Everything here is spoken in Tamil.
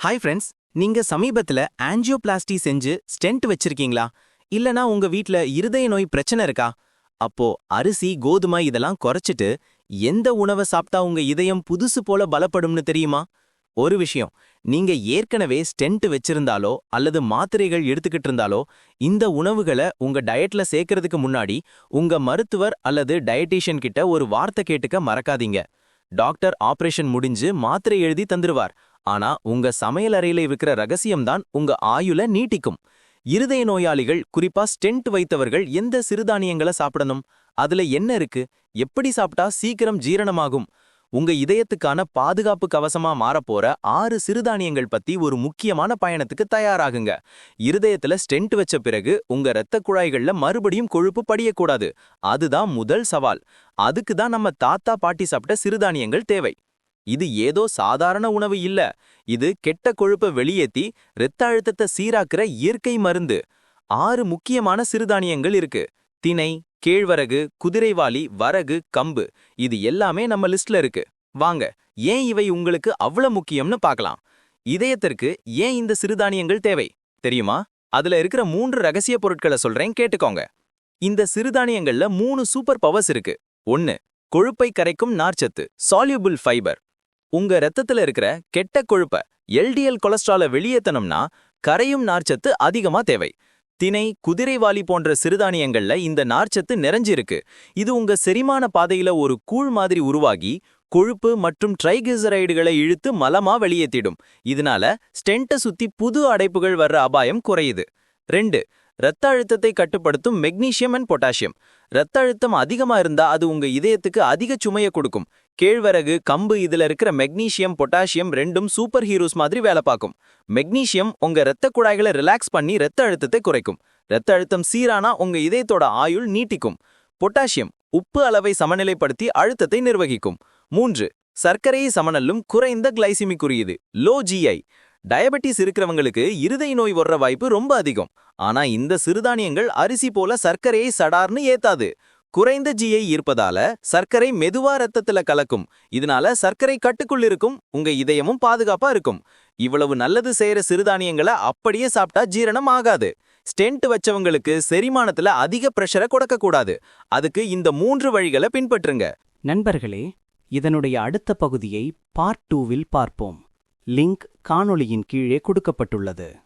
ஹாய் ஃப்ரெண்ட்ஸ் நீங்க சமீபத்துல ஆஞ்சியோபிளாஸ்டி செஞ்சு ஸ்டென்ட் வச்சிருக்கீங்களா? இல்லனா உங்க வீட்ல இருதய நோய் பிரச்சனை இருக்கா? அப்போ அரிசி கோதுமை இதெல்லாம் குறைச்சிட்டு எந்த உணவை சாப்பிட்டா உங்க இதயம் புதுசு போல பலப்படும்னு தெரியுமா? ஒரு விஷயம் நீங்க ஏற்கனவே ஸ்டென்ட் வச்சிருந்தாலோ அல்லது மாத்திரைகள் எடுத்துக்கிட்டு இருந்தாலோ இந்த உணவுகளை உங்க டயட்ல சேர்க்கறதுக்கு முன்னாடி உங்க மருத்துவர் அல்லது டயட்டீஷியன் கிட்ட ஒரு வார்த்தை கேட்டுக்க மறக்காதீங்க. டாக்டர் ஆபரேஷன் முடிஞ்சு மாத்திரை எழுதி தந்துருவார். ஆனா உங்க சமையல் அறையில இருக்கிற ரகசியம்தான் உங்க ஆயுள நீட்டிக்கும். இருதய நோயாளிகள் குறிப்பா ஸ்டென்ட் வைத்தவர்கள் எந்த சிறுதானியங்களை சாப்பிடணும்? அதுல என்ன இருக்கு? எப்படி சாப்பிட்டா சீக்கிரம் ஜீரணமாகும்? உங்க இதயத்துக்கான பாதுகாப்பு கவசமா மாறப்போற ஆறு சிறுதானியங்கள் பத்தி ஒரு முக்கியமான பயணத்துக்கு தயாராகுங்க. இருதயத்துல ஸ்டென்ட் வச்ச பிறகு உங்க இரத்த குழாய்கள்ல மறுபடியும் கொழுப்பு படியக்கூடாது. அதுதான் முதல் சவால். அதுக்கு தான் நம்ம தாத்தா பாட்டி சாப்பிட்ட சிறுதானியங்கள் தேவை. இது ஏதோ சாதாரண உணவு இல்ல. இது கெட்ட கொழுப்பை வெளியேத்தி இரத்த அழுத்தத்தை சீராக்குற இயற்கை மருந்து. ஆறு முக்கியமான சிறுதானியங்கள் இருக்கு. திணை கேழ்வரகு குதிரைவாளி வரகு கம்பு. இது எல்லாமே நம்ம லிஸ்ட்ல இருக்கு. வாங்க ஏன் இவை உங்களுக்கு அவ்வளவு முக்கியம்னு பார்க்கலாம். இதயத்திற்கு ஏன் இந்த சிறுதானியங்கள் தேவை? தெரியுமா? அதுல இருக்கிற மூன்று ரகசிய பொருட்களை சொல்றேன் கேட்டுக்கோங்க. இந்த சிறுதானியங்கள்ல மூணு சூப்பர் பவர்ஸ் இருக்கு. ஒன்னு கொழுப்பை கரைக்கும் நார்ச்சத்து சால்யூபிள் ஃபைபர் உங்க ரத்தத்துல இருக்கிற கெட்ட கொழுப்ப எல்டிஎல் கொலஸ்ட்ரால வெளியேத்தணும்னா கரையும் நார்ச்சத்து அதிகமா தேவை. தினை குதிரைவாலி போன்ற சிறுதானியங்கள்ல இந்த நார்ச்சத்து நிறைஞ்சிருக்கு. இது உங்க செரிமான பாதையில ஒரு கூழ் மாதிரி உருவாகி கொழுப்பு மற்றும் ட்ரைகிசரைடுகளை இழுத்து மலமா வெளியேத்திடும். இதனால ஸ்டென்ட்டை சுத்தி புது அடைப்புகள் வர்ற அபாயம் குறையுது. ரெண்டு இரத்த அழுத்தத்தை கட்டுப்படுத்தும் மெக்னீசியம் அண்ட் பொட்டாசியம். இரத்த அழுத்தம் அதிகமா இருந்தா அது உங்க இதயத்துக்கு அதிக சுமையை கொடுக்கும். கேழ்வரகு கம்பு இதுல இருக்கிற மெக்னீசியம் பொட்டாசியம் ரெண்டும் சூப்பர் ஹீரோஸ் மாதிரி வேலை பார்க்கும். மெக்னீசியம் உங்க இரத்த குழாய்களை ரிலாக்ஸ் பண்ணி இரத்த அழுத்தத்தை குறைக்கும். இரத்த அழுத்தம் சீரானா உங்க இதயத்தோட ஆயுள் நீட்டிக்கும். பொட்டாசியம் உப்பு அளவை சமநிலைப்படுத்தி அழுத்தத்தை நிர்வகிக்கும். மூன்று சர்க்கரையை சமநல்லும் குறைந்த கிளைசிமிக் குறியீது லோ ஜிஐ டயபெட்டிஸ் இருக்கிறவங்களுக்கு இருதய நோய் வர்ற வாய்ப்பு ரொம்ப அதிகம். ஆனா இந்த சிறுதானியங்கள் அரிசி போல சர்க்கரையை சடார்னு ஏத்தாது. குறைந்த ஜிஐ இருப்பதால சர்க்கரை மெதுவா ரத்தத்துல கலக்கும். இதனால சர்க்கரை கட்டுக்குள் இருக்கும் உங்க இதயமும் பாதுகாப்பா இருக்கும். இவ்வளவு நல்லது செய்யற சிறுதானியங்களை அப்படியே சாப்பிட்டா ஜீரணம் ஆகாது. ஸ்டென்ட் வச்சவங்களுக்கு செரிமானத்துல அதிக பிரஷரை கொடுக்க கூடாது அதுக்கு இந்த மூன்று வழிகளை பின்பற்றுங்க. நண்பர்களே இதனுடைய அடுத்த பகுதியை பார்ட் டூவில் பார்ப்போம். லிங்க் காணொளியின் கீழே கொடுக்கப்பட்டுள்ளது.